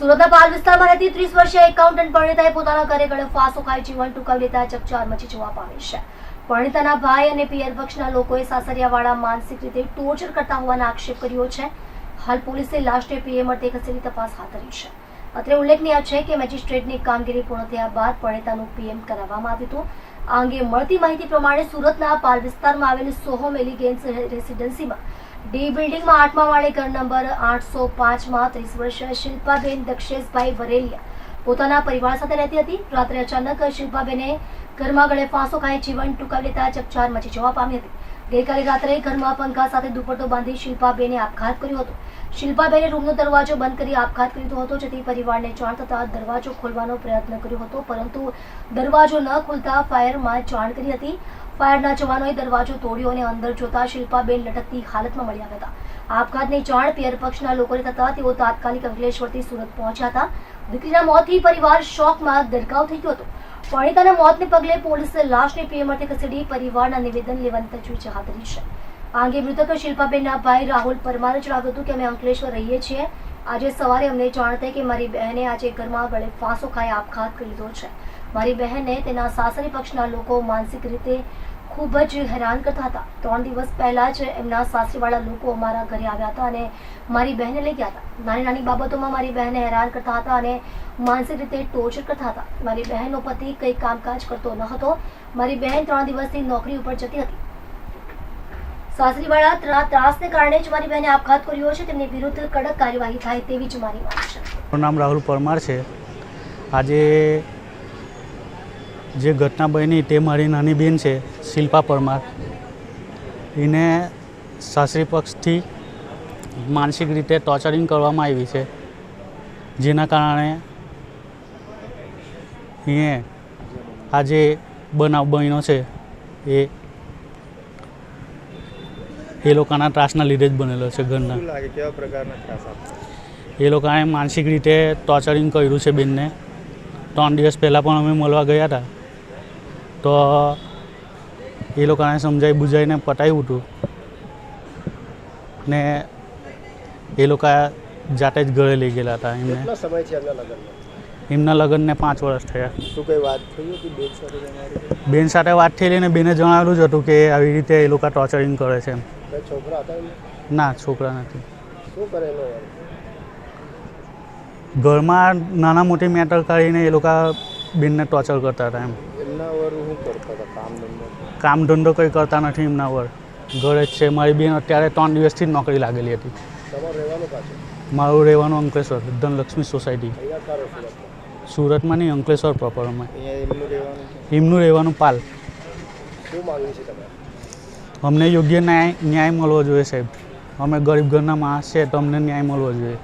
સુરતના પાલ વિસ્તારમાં રહેતી ત્રીસ વર્ષીય એકાઉન્ટન્ટ પરિણીતાએ પોતાના ઘરે ગળે ફાંસો ખાઈ જીવન ટૂંકાવી લેતા ચકચાર મચી જોવા પામી છે. પરિણીતાના ભાઈ અને પિયર પક્ષના લોકોએ સાસરિયાવાળા માનસિક રીતે ટોર્ચર કરતા હોવાનો આક્ષેપ કર્યો છે. હાલ પોલીસે લાશને પીએમ અર્થે ખસેડી તપાસ હાથ ધરી છે. અત્રે ઉલ્લેખનીય છે કે મેજિસ્ટ્રેટની કામગીરી પૂર્ણ થયા બાદ પરિણીતાનું પીએમ કરાવવામાં આવ્યું હતું. આ અંગે મળતી માહિતી પ્રમાણે સુરતના પાલ વિસ્તારમાં આવેલી સોહમ એલિગેન્સ રેસિડેન્સીમાં ડી બિલ્ડિંગમાં આઠમા માળે ઘર નંબર આઠસો પાંચમાં ત્રીસ વર્ષીય શિલ્પાબેન દક્ષેશભાઈ વરેલિયા પોતાના પરિવાર સાથે રહેતી હતી. રાત્રે અચાનક શિલ્પાબેને ઘરમાં ગળે ફાંસો ખાઈ જીવન ટૂંકાવી લેતા ચકચાર મચી જવા પામી હતી. ગઈકાલે રાત્રે ઘરમાં પંખા સાથે દુપટ્ટો બાંધી શિલ્પાબેને આપઘાત કર્યો હતો. શિલ્પાબેને રૂમનો દરવાજો બંધ કરી આપઘાત કર્યો હતો, જેથી પરિવારને જાણ થતાં દરવાજો ખોલવાનો પ્રયત્ન કર્યો હતો, પરંતુ દરવાજો ન ખુલતા ફાયરમાં જાણ કરી હતી. ફાયરના જવાનોએ દરવાજો તોડ્યો અને અંદર જોતા શિલ્પાબેન લટકતી હાલતમાં મળી આવ્યા હતા. આપઘાતની જાણ પિયર પક્ષના લોકોને થતા તેઓ તાત્કાલિક અંકલેશ્વરથી સુરત પહોંચ્યા હતા. દીકરીના મોતથી પરિવાર શોકમાં ગરકાવ થઈ ગયો હતો. પરિણીતાના મોતને પગલે પોલીસે લાશને પીએમ અર્થે ખસેડી પરિવારના નિવેદન લેવાની તજવીજ હાથ ધરી છે. આ અંગે મૃતક શિલ્પાબેનના ભાઈ રાહુલ પરમારે જણાવ્યું હતું કે અમે અંકલેશ્વર રહીએ છીએ. આજે સવારે અમને જાણ થઈ કે મારી બહેને આજે ઘરમાં ગળે ફાંસો ખાઈ આપઘાત કરી લીધો છે. મારી બહેનને તેના સાસરી પક્ષના લોકો માનસિક રીતે ખૂબ જ હેરાન કરતા હતા. ત્રણ દિવસ પહેલા જ એમના સાસરીવાળા લોકો અમારા ઘરે આવ્યા હતા અને મારી બહેને લઈ ગયા હતા. નાની નાની બાબતોમાં મારી બહેને હેરાન કરતા હતા અને માનસિક રીતે ટોર્ચર કરતા હતા. મારી બહેનનો પતિ કંઈ કામકાજ કરતો ન હતો. મારી બહેન ત્રણ દિવસથી નોકરી ઉપર જતી હતી. સાસરીવાળા ત્રા- ત્રાસને કારણે જ મારી બહેને આપઘાત કર્યો છે. તેમની વિરુદ્ધ કડક કાર્યવાહી થાય તેવી જ મારી માંગ છે. મારું નામ રાહુલ પરમાર છે. આજે જે ઘટના બની તે મારી નાની બેન છે શિલ્પા પરમાર. એને સાસરી પક્ષથી માનસિક રીતે ટોર્ચરિંગ કરવામાં આવી છે જેના કારણે એ આજે બનાવ બન્યો છે એ એ લોકોના ત્રાસના લીધે જ બનેલો છે ઘરના કેવા પ્રકારના ત્રાસ એ લોકોએ માનસિક રીતે ટોર્ચરિંગ કર્યું છે બેનને. ત્રણ દિવસ પહેલાં પણ અમે મળવા ગયા હતા. તો એ લોકોને સમજાવી બુજાઈને પટાવ્યું હતું. ને એ લોકો જાતે જ ઘરે લઈ ગયેલા હતા એમને. સમય છે એમના લગ્નમાં? એમના લગ્નને પાંચ વર્ષ થયા. શું કઈ વાત થઈ હતી બેન સાથે બેન સાથે વાત થયેલી ને બેને જણાવેલું જ હતું કે આવી રીતે એ લોકો ટોર્ચરિંગ કરે છે છોકરા હતા ના છોકરા નથી. શું કરેલો ઘરમાં નાના મોટી મેટર કરીને એ લોકો બેનને ટોર્ચર કરતા હતા એમ. વર શું કરતા હતા કામ ધંધો? કામ ધંધો કંઈ કરતા નથી એમના વર. ઘરે જ છે. મારી બેન અત્યારે ત્રણ દિવસથી જ નોકરી લાગેલી હતી. મારું રહેવાનું અંકલેશ્વર ધનલક્ષ્મી સોસાયટી. સુરતમાં નહીં અંકલેશ્વર પ્રોપર અમે. એમનું રહેવાનું? પાલ. અમને યોગ્ય ન્યાય ન્યાય મળવો જોઈએ સાહેબ. અમે ગરીબ ઘરના માણસ છે તો અમને ન્યાય મળવો જોઈએ.